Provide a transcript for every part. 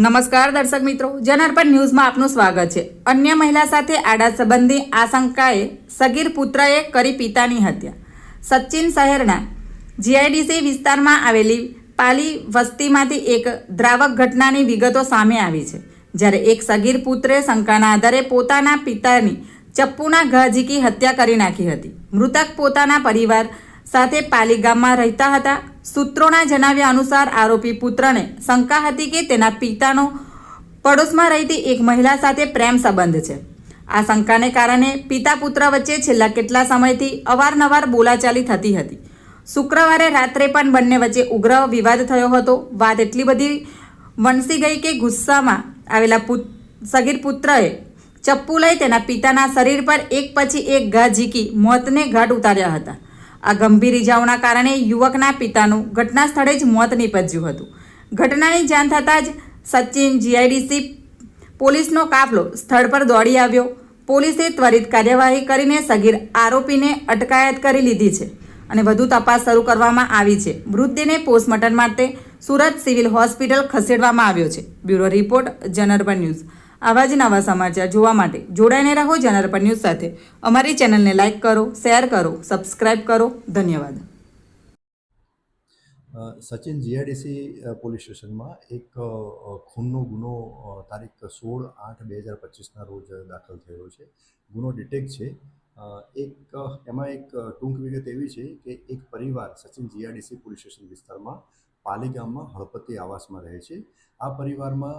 નમસ્કાર દર્શક મિત્રો, જનાર્પણ ન્યૂઝમાં આપનું સ્વાગત છે. અન્ય મહિલા સાથે આડા સંબંધી આશંકાએ સગીર પુત્રએ કરી પિતાની હત્યા. સચિન શહેરના જીઆઈડીસી વિસ્તારમાં આવેલી પાલી વસ્તીમાંથી એક દ્રાવક ઘટનાની વિગતો સામે આવી છે. જ્યારે એક સગીર પુત્રે શંકાના આધારે પોતાના પિતાની ચપ્પુના ઘા ઝીકી હત્યા કરી નાખી હતી. મૃતક પોતાના પરિવાર સાથે પાલી ગામમાં રહેતા હતા. સૂત્રોના જણાવ્યા અનુસાર આરોપી પુત્રને શંકા હતી કે તેના પિતાનો પડોશમાં રહેતી એક મહિલા સાથે પ્રેમ સંબંધ છે. આ શંકાને કારણે પિતા પુત્ર વચ્ચે છેલ્લા કેટલા સમયથી અવારનવાર બોલાચાલી થતી હતી. શુક્રવારે રાત્રે પણ બંને વચ્ચે ઉગ્ર વિવાદ થયો હતો. વાત એટલી બધી વણસી ગઈ કે ગુસ્સામાં આવેલા સગીર પુત્રએ ચપ્પુ લઈ તેના પિતાના શરીર પર એક પછી એક ઘા ઝીકી, મોતને ઘાટ ઉતાર્યા હતા. આ ગંભીર ઇજાઓના કારણે યુવકના પિતાનું ઘટના સ્થળે જ મોત નીપજ્યું હતું. ઘટનાની જાણ થતાં જ સચિન જીઆઈડીસી પોલીસનો કાફલો સ્થળ પર દોડી આવ્યો. પોલીસે ત્વરિત કાર્યવાહી કરીને સગીર આરોપીને અટકાયત કરી લીધી છે અને વધુ તપાસ શરૂ કરવામાં આવી છે. મૃતદેહને પોસ્ટમોર્ટમ માટે સુરત સિવિલ હોસ્પિટલ ખસેડવામાં આવ્યો છે. બ્યુરો રિપોર્ટ જનરબન ન્યૂઝ. આવા જ નવા સમાચાર જોવા માટે જોડાઈને રહો જનરપન ન્યૂઝ સાથે. અમારી ચેનલને લાઇક કરો, શેર કરો, સબસ્ક્રાઇબ કરો. ધન્યવાદ. સચિન જીઆઈડીસી પોલીસ સ્ટેશનમાં એક ખૂનનો ગુનો તારીખ સોળ આઠ બે હજાર પચીસના રોજ દાખલ થયો છે. ગુનો ડિટેક્ટ છે. એક એમાં એક ટૂંક વિગત એવી છે કે એક પરિવાર સચિન જીઆઈડીસી પોલીસ સ્ટેશન વિસ્તારમાં પાલી ગામમાં હળપતિ આવાસમાં રહે છે. આ પરિવારમાં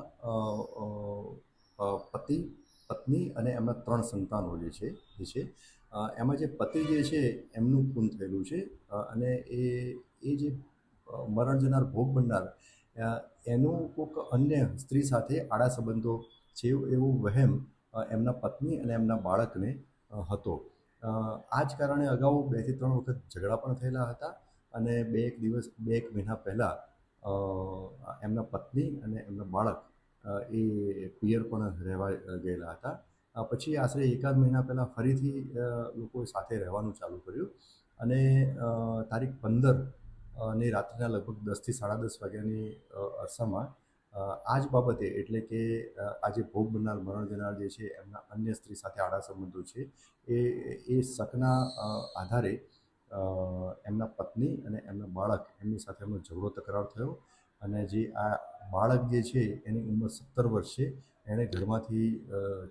પતિ, પત્ની અને એમના ત્રણ સંતાનો જે છે જે છે એમાં જે પતિ જે છે એમનું ખૂન થયેલું છે અને એ એ જે મરણ જનાર ભોગ બનનાર એનું કોઈક અન્ય સ્ત્રી સાથે આડા સંબંધો છે એવું વહેમ એમના પત્ની અને એમના બાળકને હતો. આ જ કારણે અગાઉ બેથી ત્રણ વખત ઝઘડા પણ થયેલા હતા અને બે એક દિવસ, બે એક મહિના પહેલાં એમના પત્ની અને એમના બાળક એ પિયર પણ રહેવા ગયેલા હતા. પછી આશરે એકાદ મહિના પહેલાં ફરીથી લોકો સાથે રહેવાનું ચાલુ કર્યું. અને તારીખ પંદર અને રાત્રિના લગભગ દસથી સાડા દસ વાગ્યાની અરસામાં આ જ બાબતે એટલે કે આજે ભોગ બનનાર મરણ જનાર જે છે, એમના અન્ય સ્ત્રી સાથે આડા સંબંધો છે, એ એ શકના આધારે એમના પત્ની અને એમના બાળક એમની સાથે એમનો ઝઘડો તકરાર થયો. અને જે આ બાળક જે છે, એની ઉંમર સત્તર વર્ષ છે, એણે ઘરમાંથી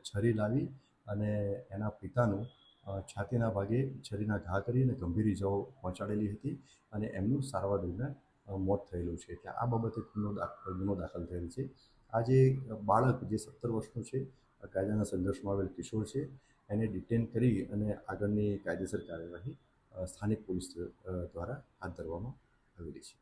છરી લાવી અને એના પિતાનું છાતીના ભાગે છરીના ઘા કરી અને ગંભીર ઇજાઓ પહોંચાડેલી હતી અને એમનું સારવાર દરમિયાન મોત થયેલું છે. એટલે આ બાબતે ગુનો ગુનો દાખલ થયેલ છે. આ જે બાળક જે સત્તર વર્ષનું છે કાયદાના સંઘર્ષમાં આવેલ કિશોર છે, એને ડિટેન કરી અને આગળની કાયદેસર કાર્યવાહી સ્થાનિક પોલીસ દ્વારા હાથ ધરવામાં આવેલી છે.